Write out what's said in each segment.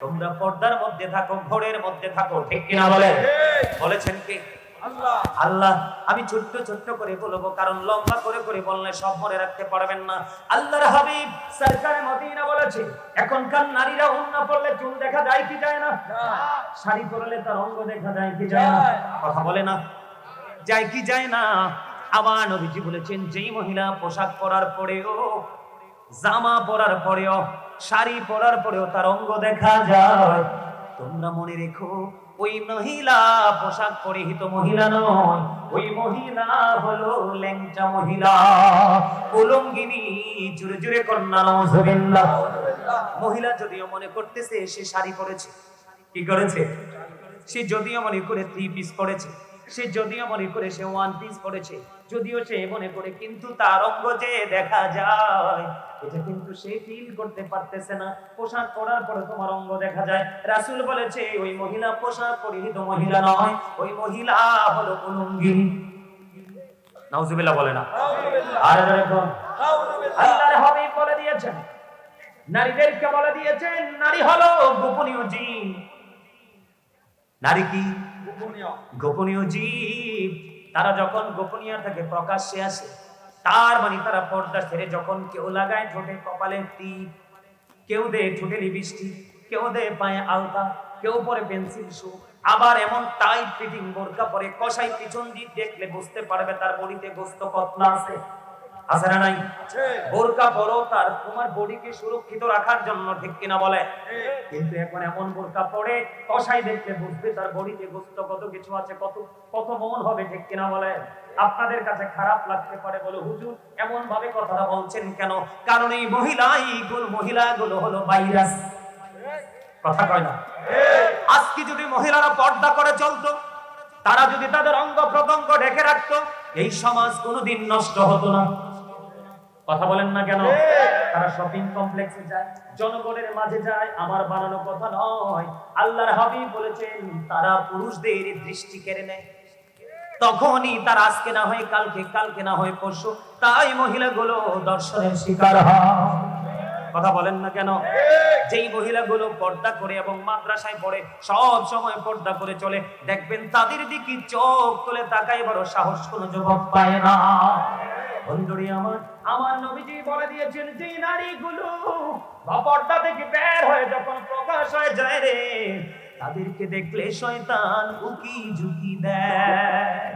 তোমরা পর্দার মধ্যে থাকো ঘরের মধ্যে থাকো ঠিক কিনা বলে বলেছেন কি? আল্লাহ। আমি ছোট্ট ছোট্ট করে বলব কারণ লম্বা করে করে বললে সব মনে রাখতে পারবেন না। আল্লাহর হাবিব সরকারে মদিনা বলেছে এখনকার নারীরা উন্না পড়লে চুল দেখা যায় কি যায় না? শাড়ি পরলে তার অঙ্গ দেখা যায় কি যায় না? কথা বলে না। যায় কি যায় না? আমার নবীজি বলেছেন যেই মহিলা পোশাক পরার পরেও জামা পরার পরেও শাড়ি পরার পরেও তার অঙ্গ দেখা যায়। তোমরা মনে রেখো, ওই মহিলা পোশাক পরিহিত মহিলা নয়। ওই মহিলা হলো ল্যাংচা মহিলা, উলঙ্গিনী, জুড়ে জুড়ে কন্যা নজবিল্লাহ মহিলা যদিও মনে করতেছে, সে শাড়ি পরেছে, কি করেছে? সে যদিও মনে করে থ্রি পিস পরেছে। সে যদিও মনে করে সে ওয়ান পিস পরেছে যদিও সে মনে করে কিন্তু তার অঙ্গ যে দেখা যায় এটা কিন্তু সে ফিল করতে পারতেছে না। পোশাক পরার পরে তোমার অঙ্গ দেখা যায়। রাসূল বলেছে ওই মহিলা পোশাক পরিহিত মহিলা নয় ওই মহিলা হলো উলঙ্গিনী নাউজুবিল্লাহ বলে না। আর আল্লাহর হাবিব বলে দিয়েছেন। নারীদেরকে বলে দিয়েছেন নারী হলো গোপনীয় জীব। নারী কি? গোপনীয়। জীব, তারা যখন গোপনীয় থেকে প্রকাশ্যে আসে, তার মানে তারা পর্দা ছেড়ে যখন কেউ লাগায় ঠোঁটে কপালে টিপ, কেউ দেয় ঠোঁটে লিপস্টিক, কেউ দেয় পায়ে আলতা, কেউ পরে পেন্সিল শু, আবার এমন টাইট ফিটিং বোরকা পরে কষাই পিছন দিক দেখলে বুঝতে পারবে তার বডিতে গোস্ত কতলা আছে। আছে না নাই? বোরকা পরো তার তোমার বডিকে সুরক্ষিত রাখার জন্য ঠিক কিনা বলে? কিন্তু এখন এমন বোরকা পরে কষাই দেখলে বুঝবে তার বডিতে গোস্ত কত কিছু আছে কত কত মন হবে ঠিক কিনা বলে? আপনাদের কাছে খারাপ লাগতে পারে বলে হুজুর এমন ভাবে কথাটা বলছেন কেন? কারণ এই মহিলা এইগুলো মহিলাগুলো হলো ভাইরাস। কথা কয় না? আজকে যদি মহিলারা পর্দা করে চলতো তারা যদি তাদের অঙ্গ প্রত্যঙ্গ ঢেকে রাখতো এই সমাজ কোনোদিন নষ্ট হতো না। কথা বলেন না কেন? তারা শপিং কমপ্লেক্সে যায় জনগণের মাঝে যায় আমার বানানো কথা নয়। আল্লাহর হাবিব বলেছেন তারা পুরুষদের দৃষ্টি কেড়ে নেয়। তখনই তার আজকে না হয় কালকে কালকে না হয় পরশু তাই মহিলাগুলো দর্শনের শিকার হয়। কথা বলেন না কেন? যেই মহিলাগুলো পর্দা করে এবং মাদ্রাসায় পড়ে সব সময় পর্দা করে চলে দেখবেন তাদের দিকে চোখ তুলে তাকাই বড় সাহস কোনো যুবক পায় না। বন্ধুরি আমার আমার নবীজি বলে দিয়েছেন যে নারীগুলো বা পর্দা থেকে বের হয়ে যখন প্রকাশ হয়ে যায় রে, তাদেরকে দেখলে শয়তান উকি ঝুঁকি দেয়।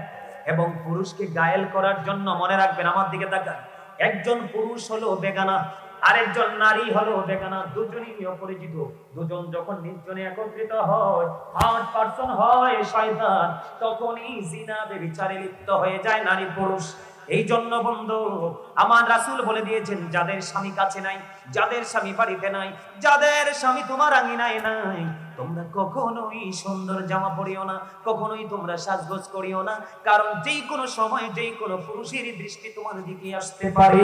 এবং পুরুষকে গায়েল করার জন্য মনে রাখবেন, আমার দিকে তাকান। একজন পুরুষ হলো বেগানা, আরেকজন নারী হলো বেগানা। দুজনই অপরিচিত, দুজন যখন নির্জনে একত্রিত হয় থার্ড পার্সন হয় শয়তান, তখনই জিনা বেবিচারে লিপ্ত হয়ে যায় নারী পুরুষ এই জন্য বন্ধু আমার রাসূল বলে দিয়েছেন যাদের স্বামী কাছে নাই যাদের স্বামী বাড়িতে নাই যাদের স্বামী তোমার আঙিনায় নাই তোমরা কখনোই সুন্দর জামা পরিও না কখনোই তোমরা সাজগোজ করিও না কারণ যেই কোনো সময় যেই কোনো পুরুষের দৃষ্টি তোমার দিকে আসতে পারে।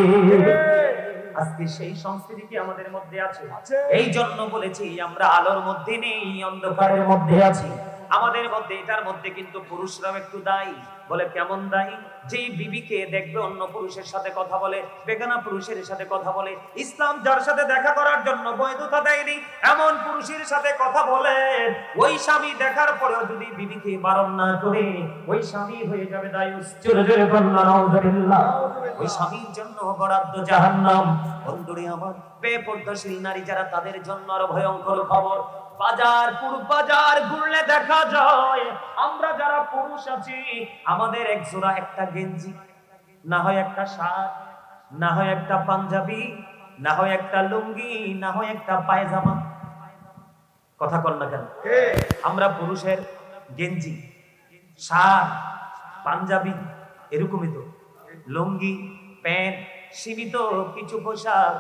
আজকে সেই সংস্কৃতি কি আমাদের মধ্যে আছে? আছে। এই জন্য বলেছি আমরা আলোর মধ্যে নেই অন্ধকারের মধ্যে আছি। আমাদের মধ্যে এটার মধ্যে কিন্তু পুরুষরাও একটু দায়ী। বলে, কেমন দায়ী? যেই বিবিকে দেখবে অন্য পুরুষের সাথে কথা বলে, বেগানা পুরুষের সাথে কথা বলে, ইসলাম যার সাথে দেখা করার জন্য বৈধতা দেয়নি, এমন পুরুষের সাথে কথা বলে, ওই স্বামী দেখার পরেও যদি বিবিকে বারণ না করে, ওই স্বামী হয়ে যাবে ওই স্বামীর জন্য বরাদ্দ জাহান্নাম। বন্ধুরে আমার, বেপর্দাশীল নারী যারা তাদের জন্য আরও ভয়ঙ্কর খবর বাজার পুরো বাজার ঘুরলে দেখা যায়, আমরা যারা পুরুষ আছি, আমাদের এক জোড়া একটা গেঞ্জি, না হয় একটা শার্ট, না হয় একটা পাঞ্জাবি, না হয় একটা লুঙ্গি, না হয় একটা পায়জামা। কথা কর না কেন? আমরা পুরুষের গেঞ্জি, শার্ট, পাঞ্জাবি, এরকমই তো। লুঙ্গি, প্যান্ট, সীমিত কিছু পোশাক।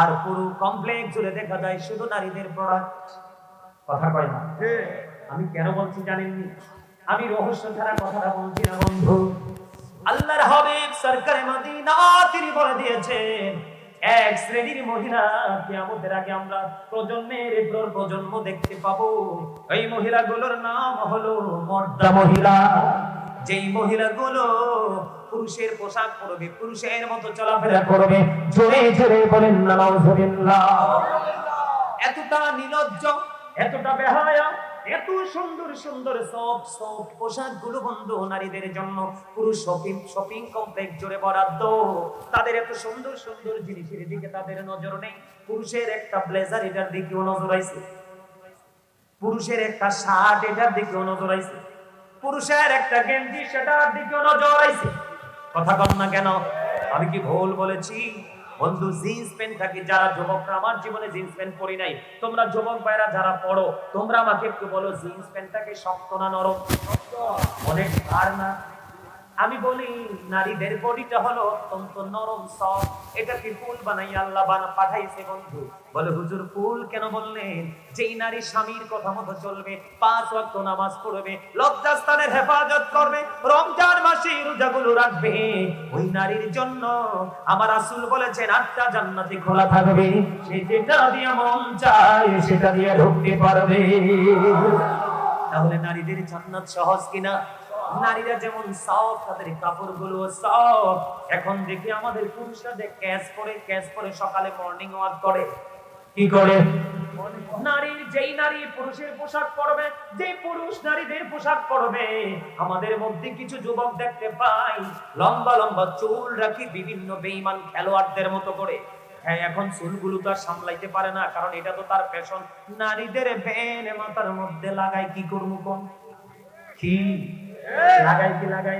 আর পুরো কমপ্লেক্স জুড়ে দেখা যায় শুধু নারীদের প্রোডাক্ট কথা কয় না। আমি কেন বলছি জানেননি? আমি রহস্য ছাড়া কথাটা বলছি না, বন্ধু। আল্লাহর হাবিব সরকারে মদিনা তিনি বলে দিয়েছেন, এক শ্রেণির মহিলা কিয়ামতের আগে আমরা প্রজন্মের পর প্রজন্ম দেখতে পাবো। এই মহিলাগুলোর নাম হলো মর্দা মহিলা। যেই মহিলাগুলো পুরুষের পোশাক পরবে, পুরুষের মতো চলাফেরা করবে, জোরে জোরে বলেন না। এতটা নিলজ্জ এতটা বেহায়া, এত সুন্দর সুন্দর, সব সব পোশাকগুলো বন্ধু, নারীদের জন্য পুরুষ শপিং শপিং কমপ্লেক্স জুড়ে বরাদ্দ। তাদের এত সুন্দর সুন্দর জিনিসের দিকে তাদের নজর নেই। পুরুষের একটা ব্লেজার এটার দিকেও নজর আইছে পুরুষের একটা শার্ট এটার দিকেও নজর আইছে পুরুষের একটা গেঞ্জি সেটার দিকেও নজর আইছে কথা কম না কেন? আমি কি ভুল বলেছি? বন্ধু, জিন্স প্যান্ট থাকে, যারা যুবকরা, আমার জীবনে জিন্স প্যান্ট পরি নাই। তোমরা যুবক ভাইরা যারা পড়ো, তোমরা আমাকে একটু বলো, জিন্স প্যান্টটাকে শক্ত না নরম? শক্ত। অনেক ধার না? আমি বলি, নারীদের বডিটা হলো অত্যন্ত নরম সফট এটাকে ফুল বানাই আল্লাহ বানা পাঠাইছে বন্ধু? বলে, হুজুর, ফুল কেন বললেন? যেই নারী স্বামীর কথা মতো চলবে, পাঁচ ওয়াক্ত নামাজ পড়বে, লজ্জাস্থানের হেফাজত করবে, রমজান মাসে রোজাগুলো রাখবে। ওই নারীর জন্য আমার রাসূল বলেছেন, আটটা জান্নাতি খোলা থাকবে। সে যেটা দিয়ে মন চায়, সেটা দিয়ে ঢুকতে পারবে। তাহলে নারীদের জান্নাত সহজ কিনা? নারীরা যেমন সফট তাদের কাপড়গুলো সফট এখন দেখি আমাদের পুরুষরা যে ক্যাশ পরে ক্যাশ পরে সকালে মর্নিং ওয়াক করে। কি করে? নারীর যেই নারী পুরুষের পোশাক পরবে, যেই পুরুষ নারীদের পোশাক পরবে, আমাদের মধ্যে কিছু যুবক দেখতে পাই। লম্বা লম্বা চুল রাখি বিভিন্ন বেঈমান খেলোয়াড়দের মতো করে। হ্যাঁ এখন চুলগুলো তো আর সামলাইতে পারে না, কারণ এটা তো তার ফ্যাশন নারীদের ভেনে মাথার মধ্যে লাগাই কি করব কোন? কি? লাগাই কি লাগাই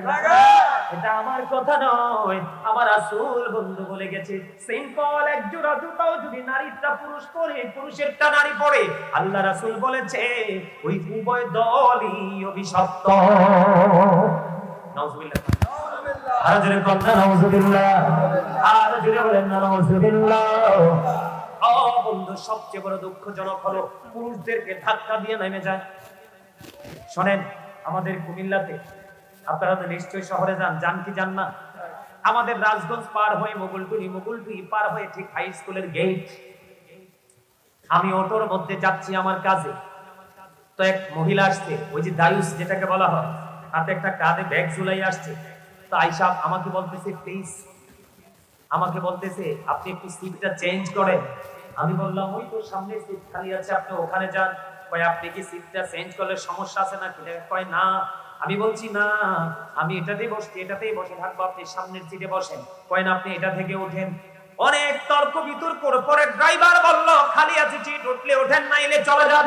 এটা আমার কথা নয়, আমার আসল বন্ধু বলে গেছে, সিম্পল এক জোড়া যদি নারীটা পুরুষ পরে, পুরুষেরটা নারী পরে, আল্লাহ বলেছে, ওই উভয় দলই অভিশপ্ত। সবচেয়ে বড় দুঃখজনক হলো, পুরুষদেরকে ধাক্কা দিয়ে নেমে যায়। শোনেন আমাদের কুমিল্লাতে। আপনারা তো নিশ্চয়ই শহরে যান যান কি যান না? আমাদের রাজগঞ্জ পার হয়ে মোগলটুলি মোগলটুলি পার হয়ে ঠিক হাই স্কুলের গেট আমি অটোর মধ্যে যাচ্ছি আমার কাজে। তো এক মহিলা আসছে, ওই যে দায়ুস যেটাকে বলা হয়, হাতে একটা কাঁধে ব্যাগ ঝুলাই আসছে। তো আইসাব আমাকে বলতেছে, প্লিজ, আমাকে বলতেছে, আপনি একটু সিটটা চেঞ্জ করেন। আমি বললাম, ওই তো সামনে সিট খালি আছে, আপনি ওখানে যান। কয়, আপনি কি সিটটা চেঞ্জ করলে সমস্যা আছে না কিনা কয়, না। আমি বলছি, না। আমি এটাতেই বসছি, এটাতেই বসে থাকব, আপনি সামনের সিটে বসেন। কয়, না, আপনি এটা থেকে ওঠেন। অনেক তর্ক বিতর্ক পরে ড্রাইভার বলল, খালি আছে, সিট উঠলে ওঠেন না, এলে চলে যান।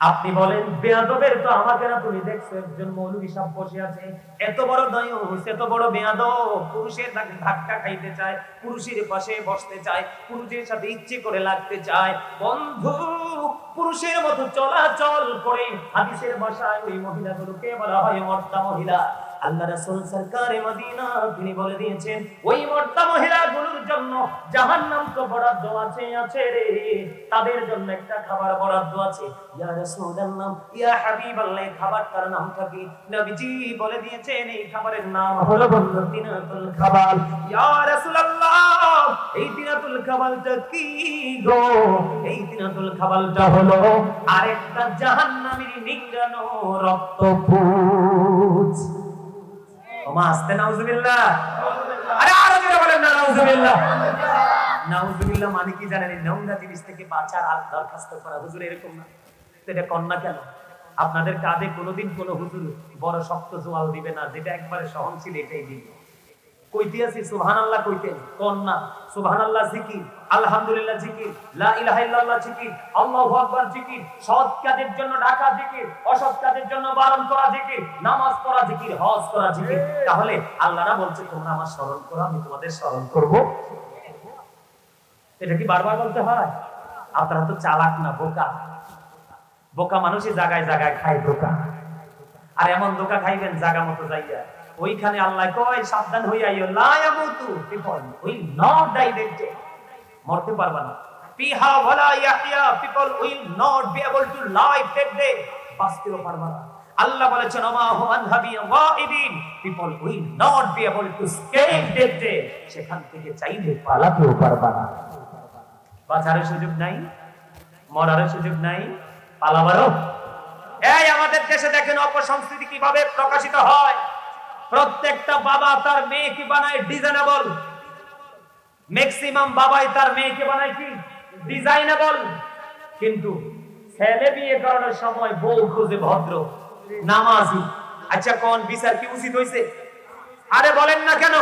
আপনি বলেন, বেয়াদবের তো আমাকে না, তুমি দেখছ একজন মৌলবী সাহেব বসে আছে। এত বড় দয়ুস এত বড় বেয়াদব, পুরুষের তাকে ধাক্কা খাইতে চায়, পুরুষের পাশে বসতে চায়, পুরুষের সাথে ইচ্ছে করে লাগতে চায়। বন্ধু, পুরুষের মতো চলাচল করে হাদিসের ভাষায় ওই মহিলাগুলোকে বলা হয় মর্তা মহিলা। আল্লাহ রাসূল সরকারে মদিনা, তিনি বলে দিয়েছেন, ওই মর্দা মহিলাগুলোর জন্য জাহান্নাম তো বরাদ্দ আছে আছে রে। তাদের জন্য একটা খাবার বরাদ্দ আছে। ইয়া রাসূলুল্লাহ, ইয়া খাবারটার নবীজি বলে দিয়েছেন, এই খাবারের নাম হলো দিনাতুল ইয়া রাসূলুল্লাহ, এই দিনাতুল খাবারটা কি গো? এই দিনাতুল হলো আরেকটা জাহান্নামের নিংড়ানো রক্তপুঞ্জ ওমা আসতে নাউজুবিল্লাহ। আরে আরও জোরে বলেন না, নাউজুবিল্লাহ। নাউজুবিল্লাহ মানে কি জানেন নোংরা জিনিস থেকে বাঁচার আর দরখাস্ত করা, হুজুর এরকম না। তো এটা কন্যা কেন? আপনাদের কাঁধে কোনোদিন কোনো হুজুর বড় শক্ত জোয়াল দিবে না, যেটা একবারে সহনশীল এটাই দিবে। সুবহানাল্লাহ জিকির, আলহামদুলিল্লাহ লা ইলাহা ইল্লাল্লাহ আল্লাহু আকবার সৎ কাজের জন্য অসৎ কাজের জন্য বারণ করা নামাজ পড়া হজ করা তাহলে না বলছে, তোমরা আমার স্মরণ করো, আমি তোমাদের স্মরণ করব। এটা কি বারবার বলতে হয়? আপনারা তো চালাক না, বোকা। বোকা মানুষই জায়গায় জায়গায় খায় ধোকা আর এমন ধোকা খাইবেন জায়গা মতো যাইয়া। ওইখানে আল্লাহ কয়, সাবধান হইয়াইও লা ইয়ামুতু people will not die day মরতে পারবা না। পিহা ওয়ালা ইয়াহইয়া people will not be able to live that day বাঁচতেও পারবা না। আল্লাহ বলেছেন আমা হুমান হাবি ওয়াইবিন people will not be able to escape that day সেখান থেকে চাইলে পালাতেও পারবা না। বাঁচার সুযোগ নাই মরার সুযোগ নাই, পালাবারও। এই আমাদের দেশে দেখেন অপসংস্কৃতি কীভাবে প্রকাশিত হয়। প্রত্যেকটা বাবা তার মেয়ে কি বানায় ডিজাইনেবল? ম্যাক্সিমাম বাবাই তার মেয়েকে বানায় কি? ডিজাইনেবল কিন্তু ছেলে বিয়ে করানোর সময় বউ খুঁজে ভদ্র নামাজি। আচ্ছা কোন বিচার কি উচিত হইছে? আরে বলেন না কেন?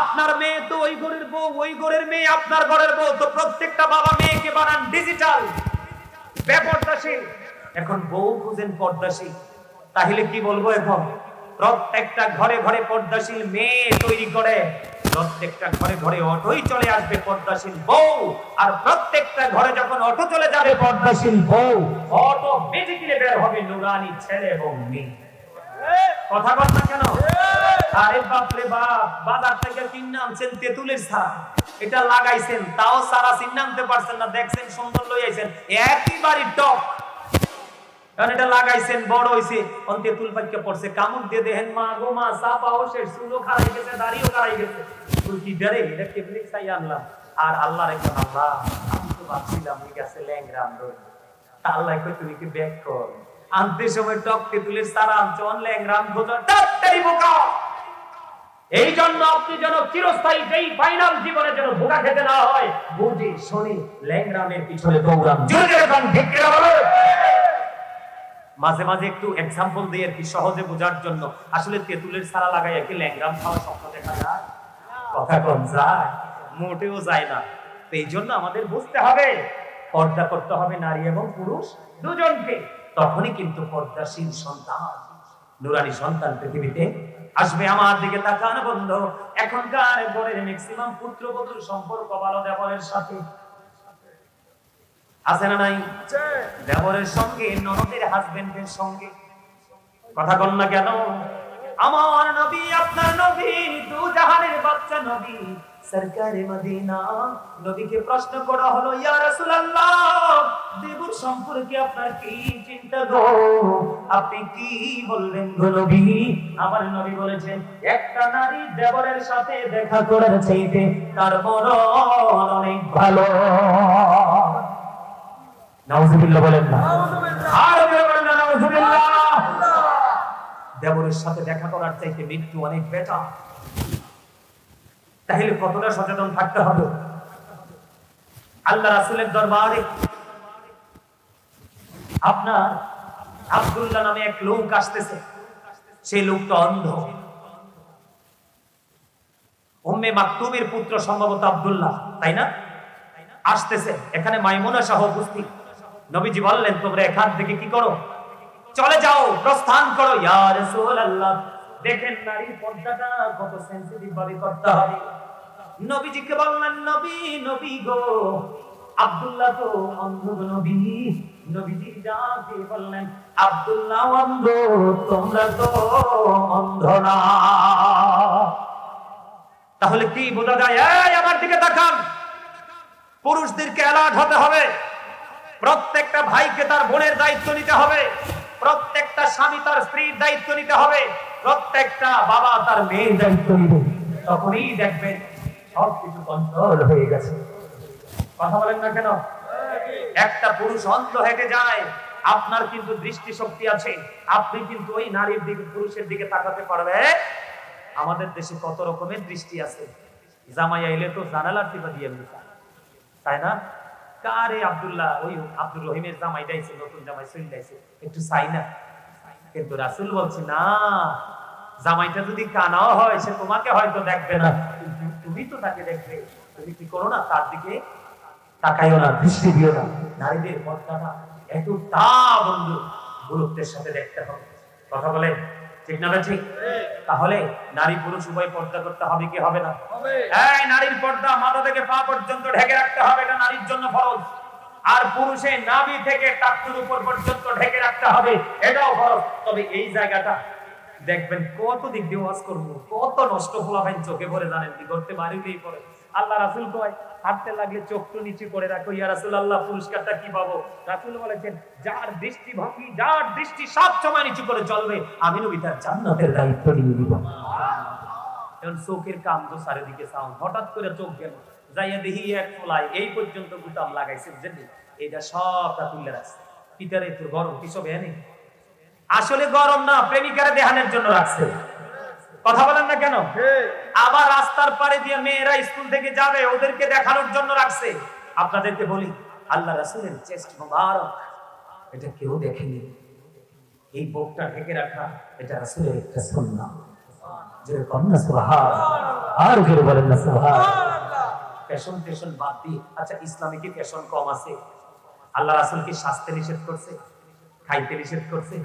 আপনার মেয়ে তো ওই ঘরের বউ ওই ঘরের মেয়ে আপনার ঘরের বউ তো প্রত্যেকটা বাবা মেয়েকে বানান ডিজিটাল বেপর্দাশীল। এখন বউ খুঁজেন পর্দাশীল। তাহলে কি বলব এখন? প্রত্যেকটা ঘরে ঘরে পর্দাশীল মেয়ে তৈরি করে। প্রত্যেকটা ঘরে ঘরে অটোই চলে আসবে পর্দাশীল বউ। আর প্রত্যেকটা ঘরে যখন অটো চলে যাবে পর্দাশীল বউ অটো বেজিকিলে বের হবে নুরানি ছেলে এবং মেয়ে। কথা বল না কেন? আরে বাপ রে বাপ, বাজার থেকে কিনে আনছেন তেঁতুলের সারা। এটা লাগাইছেন, তাও সারা চিন্না আনতে পারছেন না, দেখছেন, সুন্দর লই আইছেন একেবারে টক। কারণ এটা লাগাইছেন, বড় হইছে। অন তেঁতুল পাইকে পড়ছে কামড় দিয়ে দেখেন, মা গো, মা সাপাও শেষ, চুলো খারাই গেছে, দাড়িও খারাই গেছে। তুই কি ডারে এটা কেবলি চাই আনলাম? আর আল্লাহ রেখে আল্লাহ, আমি তো ভাবছিলাম ঠিক আছে ল্যাংরা আন্দোলন আল্লাহ কই তুমি কি ব্যাক কর আনতে সময় টক তেঁতুলের সারা আনছন ল্যাংরাম খোঁজা। তাড়াতাড়ি বোকা! এই জন্য আপনি যেন চিরস্থায়ী, যেই ফাইনাল জীবনে যেন ধোকা খেতে না হয়, বুঝি, শুনি ল্যাংরামের পিছনে দৌড়ান। জোরে জোরে গান ঠিক কিনা বলো মাঝে মাঝে একটু এক্সাম্পল দিয়ে আর কি, সহজে বোঝার জন্য। আসলে তেঁতুলের সারা লাগাই কি ল্যাংরাম খাওয়া স্বপ্ন দেখা যায়? কথা কম যায়, মোটেও যায় না। তো এই জন্য আমাদের বুঝতে হবে, পর্দা করতে হবে নারী এবং পুরুষ দুজনকে। তখনই কিন্তু পর্দাশীল সন্তান, নুরানি সন্তান পৃথিবীতে আসবে। আমার দিকে তাকান বন্ধ, এখনকার বরের ম্যাক্সিমাম পুত্রবধূর সম্পর্ক ভালো দেবরের সাথে। আছে না নাই? দেবরের সঙ্গে, ননদের হাজবেন্ডের সঙ্গে। কথা বল না কেন? আমার নবী, আপনার নবী দু জাহানের বাচ্চা নবী, সরকারে মদিনা। নবীকে প্রশ্ন করা হলো, ইয়া রাসূলুল্লাহ, দেবর সম্পর্কে আপনার কি চিন্তা গো? আপনি কি বললেন গো নবী? আমার নবী বলেছেন একটা নারী দেবরের সাথে দেখা করার চাইতে তার মরণ অনেক ভালো। নাউজুবিল্লাহ বলেন না। আর বলেন না নাউজুবিল্লাহ। দেবরের সাথে দেখা করার চাইতে মৃত্যু অনেক বেটা তাহলে কতটা সচেতন থাকতে হবে? আল্লাহ রাসূলের দরবারে আপনার আব্দুল্লাহ নামে এক লোক আসতেছে। সেই লোকটা অন্ধ। উম্মে মাকতুমের পুত্র সম্ভবত আব্দুল্লাহ তাই না? আসতেছে। এখানে মাইমুনা সহ উপস্থিত। নবীজি বললেন, তোমরা এখান থেকে কি করো? চলে যাও, প্রস্থান করো দেখেন নারীর পর্দাটা কত ভাবে করতে হবে নবীজিকে বললেন, নবী নবী গো, আব্দুল্লাহ তো অন্ধ নবী। নবীজি যাকে বললেন, আব্দুল্লাহ অন্ধ, তোমরা তো অন্ধ না। তাহলে কি বোঝা যায়? আমার দিকে তাকান। পুরুষদেরকে অ্যালার্ট হতে হবে। প্রত্যেকটা ভাইকে তার বোনের দায়িত্ব নিতে হবে। প্রত্যেকটা স্বামী তার স্ত্রীর দায়িত্ব নিতে হবে। প্রত্যেকটা বাবা তার মেয়ের দায়িত্ব নিবে। তখনই দেখবেন সবকিছু কন্ট্রোল হয়ে গেছে। কথা বলেন না কেন? একটা পুরুষ অন্ধ হেঁটে যায়, আপনার কিন্তু দৃষ্টি শক্তি আছে। আপনি কিন্তু ওই নারীর দিকে, পুরুষের দিকে তাকাতে পারবে। আমাদের দেশে কত রকমের দৃষ্টি আছে। জামাই আইলে তো জানালার টিপা দিয়ে তাই না? কারে আব্দুল্লাহ? ওই আব্দুর রহিমের জামাই দাইছে নতুন জামাই চলে দাইছে একটু চাই না? কিন্তু রাসুল বলছে, না, জামাইটা যদি কানাও হয়, সে তোমাকে হয়তো দেখবে না। তুমি তো তাকে দেখবে। তুমি কি করো না তার দিকে তাকাইও না, দৃষ্টি দিও না। নারীদের পর্দাটা এত তা বন্ধু, গুরুত্বের সাথে দেখতে হবে। কথা বলে ঠিক না ঠিক? তাহলে নারী পুরুষ উভয় পর্দা করতে হবে কি হবে না? এই নারীর পর্দা মাথা থেকে পা পর্যন্ত ঢেকে রাখতে হবে এটা নারীর জন্য ফরজ। আর পুরুষে নাভি থেকে টাকুর উপর পর্যন্ত ঢেকে রাখতে হবে এটাও ফরজ। তবে এই জায়গাটা দেখবেন কত দিক দিয়ে ওয়াজ করব কত নষ্ট ফলাফাইন চোখে পড়ে জানেন কি? করতে বাড়িতেই পড়ে। আল্লাহ রাসুল কয়, হাঁটতে লাগলে চোখটু নিচু করে রাখো। ইয়া রাসুল আল্লাহ পুরস্কারটা কি পাবো? রাসুল বলেছেন, যার দৃষ্টি ভঙ্গি যার দৃষ্টি সব সময় নিচু করে চলবে, আমি নবী তার জান্নাতের দায়িত্ব নিয়ে নিব। এখন চোখের কাম তো চারিদিকে সাউন্ড হঠাৎ করে চোখ গেল, যাইয়া দেখি এক ফলাই এই পর্যন্ত গুতাম লাগাইছে বুঝলি এইটা সবটা তুলে রাখছে পিতারে তোর গরম কি সব এনে? আসলে গরম না, প্রেমিকারে দেহানের জন্য রাখছে। কথা বলেন না কেন? আবার রাস্তার পাড়ে দিয়ে মেয়েরা স্কুল থেকে যাবে, ওদেরকে দেখানোর জন্য রাখছে। আপনাদেরকে বলি, আল্লাহ রাসূলের চেস্ট মোবারক, এটা কেউ দেখেনি। এই বুকটা ঢেকে রাখা, এটা রাসূলের একটা সুন্নাহ। কন্যা সুবহান আর বলেন না সুবহান ফ্যাশন ফ্যাশন বাদ দিয়ে। আচ্ছা ইসলামে কি ফ্যাশন কম আছে? আল্লাহ রাসূল কি স্বাস্থ্য নিষেধ করছে? খাইতে নিষেধ করছে?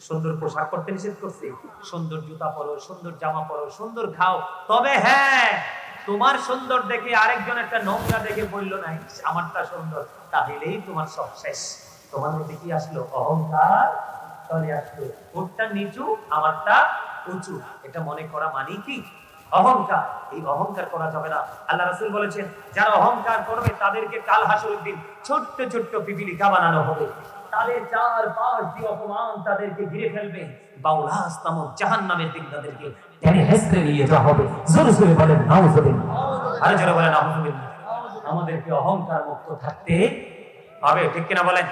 সুন্দর পোশাক পরতে নিষেধ করছে। সুন্দর জুতা পরো, সুন্দর জামা পরো, সুন্দর খাও তবে হ্যাঁ তোমার সুন্দর দেখে আরেকজন একটা নোংরা দেখে বলল নাই, আমারটা সুন্দর, তাহলেই তোমার সব শেষ। তোমার মধ্যে কি আসলো? অহংকার চলে আসলো। ওরটা নিচু, আমারটা উঁচু? এটা মনে করা মানে কি? অহংকার। এই অহংকার করা যাবে না। আল্লাহ রাসূল বলেছেন, যারা অহংকার করবে, তাদেরকে কাল হাসরের দিন ছোট্ট ছোট্ট পিপিলিকা বানানো হবে। তাদের চার পাঁচ দিয়ে অপমান তাদেরকে ঘিরে ফেলবে। বাউলাস নামক জাহান্নামের দিন তাদেরকে টেনে নিয়ে যাওয়া হবে। জোরে জোরে বলেন আরে জোরে বলেন আমাদেরকে অহংকার মুক্ত থাকতে হবে, ঠিক কিনা বলেন?